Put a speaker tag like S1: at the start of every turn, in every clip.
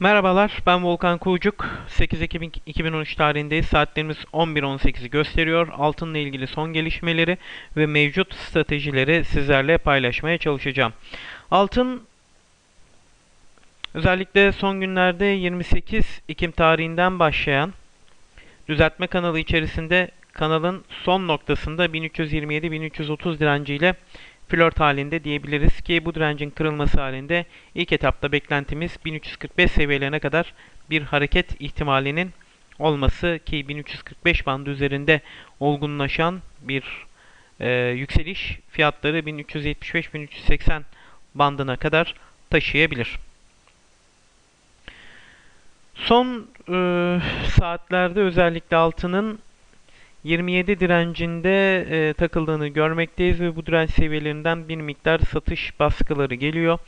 S1: Merhabalar, ben Volkan Kuğucuk. 8 Ekim 2013 tarihindeyiz. Saatlerimiz 11.18'i gösteriyor. Altınla ilgili son gelişmeleri ve mevcut stratejileri sizlerle paylaşmaya çalışacağım. Altın özellikle son günlerde 28 Ekim tarihinden başlayan düzeltme kanalı içerisinde kanalın son noktasında 1327-1330 direnciyle flört halinde diyebiliriz ki bu direncin kırılması halinde ilk etapta beklentimiz 1345 seviyelerine kadar bir hareket ihtimalinin olması ki 1345 bandı üzerinde olgunlaşan bir e, yükseliş fiyatları 1375-1380 bandına kadar taşıyabilir. Son e, saatlerde özellikle altının 27 direncinde e, takıldığını görmekteyiz ve bu direnç seviyelerinden bir miktar satış baskıları geliyor.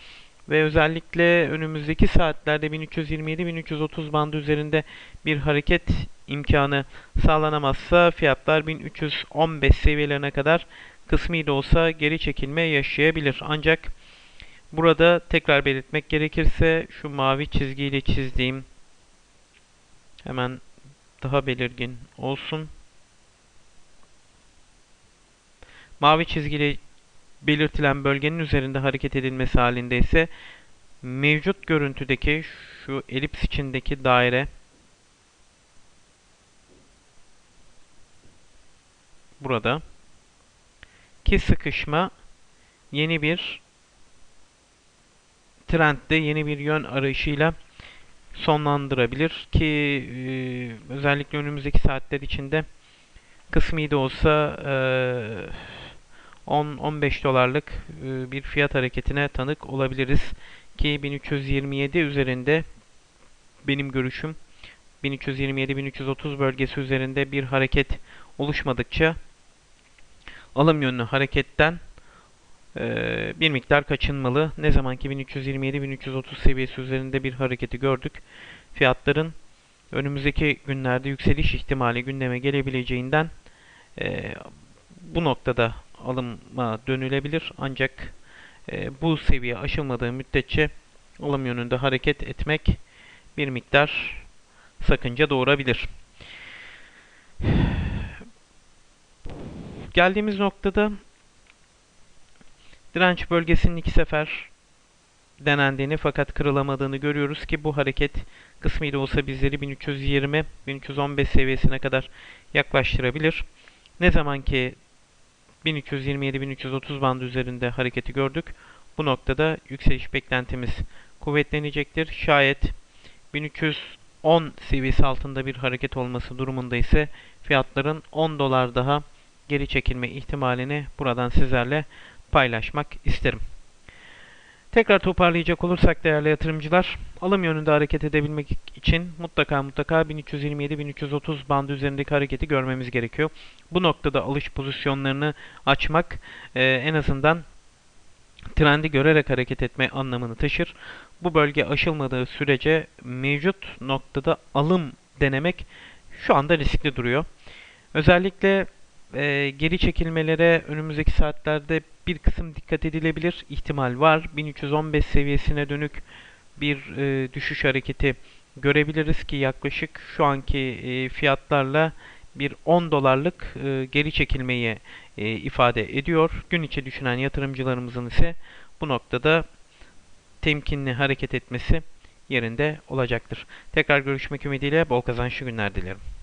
S1: Ve özellikle önümüzdeki saatlerde 1327-1330 bandı üzerinde bir hareket imkanı sağlanamazsa fiyatlar 1315 seviyelerine kadar kısmi de olsa geri çekilme yaşayabilir. Ancak burada tekrar belirtmek gerekirse şu mavi çizgiyle çizdiğim hemen daha belirgin olsun. Mavi çizgili belirtilen bölgenin üzerinde hareket edilmesi halinde ise mevcut görüntüdeki şu elips içindeki daire burada. Ki sıkışma yeni bir trendde yeni bir yön arayışıyla sonlandırabilir. Ki e, özellikle önümüzdeki saatler içinde kısmi de olsa e, 10-15 dolarlık e, bir fiyat hareketine tanık olabiliriz. Ki 1327 üzerinde benim görüşüm 1327-1330 bölgesi üzerinde bir hareket oluşmadıkça alım yönlü hareketten e, bir miktar kaçınmalı. Ne zaman ki 1327-1330 seviyesi üzerinde bir hareketi gördük. Fiyatların önümüzdeki günlerde yükseliş ihtimali gündeme gelebileceğinden e, bu noktada alıma dönülebilir. Ancak e, bu seviye aşılmadığı müddetçe alım yönünde hareket etmek bir miktar sakınca doğurabilir. Geldiğimiz noktada direnç bölgesinin iki sefer denendiğini fakat kırılamadığını görüyoruz ki bu hareket kısmı olsa bizleri 1320-1315 seviyesine kadar yaklaştırabilir. Ne zaman ki 1227-1330 bandı üzerinde hareketi gördük. Bu noktada yükseliş beklentimiz kuvvetlenecektir. Şayet 1310 seviyesi altında bir hareket olması durumunda ise fiyatların 10 dolar daha geri çekilme ihtimalini buradan sizlerle paylaşmak isterim. Tekrar toparlayacak olursak değerli yatırımcılar, alım yönünde hareket edebilmek için mutlaka mutlaka 1327-1330 bandı üzerindeki hareketi görmemiz gerekiyor. Bu noktada alış pozisyonlarını açmak e, en azından trendi görerek hareket etme anlamını taşır. Bu bölge aşılmadığı sürece mevcut noktada alım denemek şu anda riskli duruyor. Özellikle e, geri çekilmelere önümüzdeki saatlerde bir kısım dikkat edilebilir. ihtimal var. 1315 seviyesine dönük bir e, düşüş hareketi görebiliriz ki yaklaşık şu anki e, fiyatlarla bir 10 dolarlık e, geri çekilmeyi e, ifade ediyor. Gün içi düşünen yatırımcılarımızın ise bu noktada temkinli hareket etmesi yerinde olacaktır. Tekrar görüşmek ümidiyle bol kazançlı günler dilerim.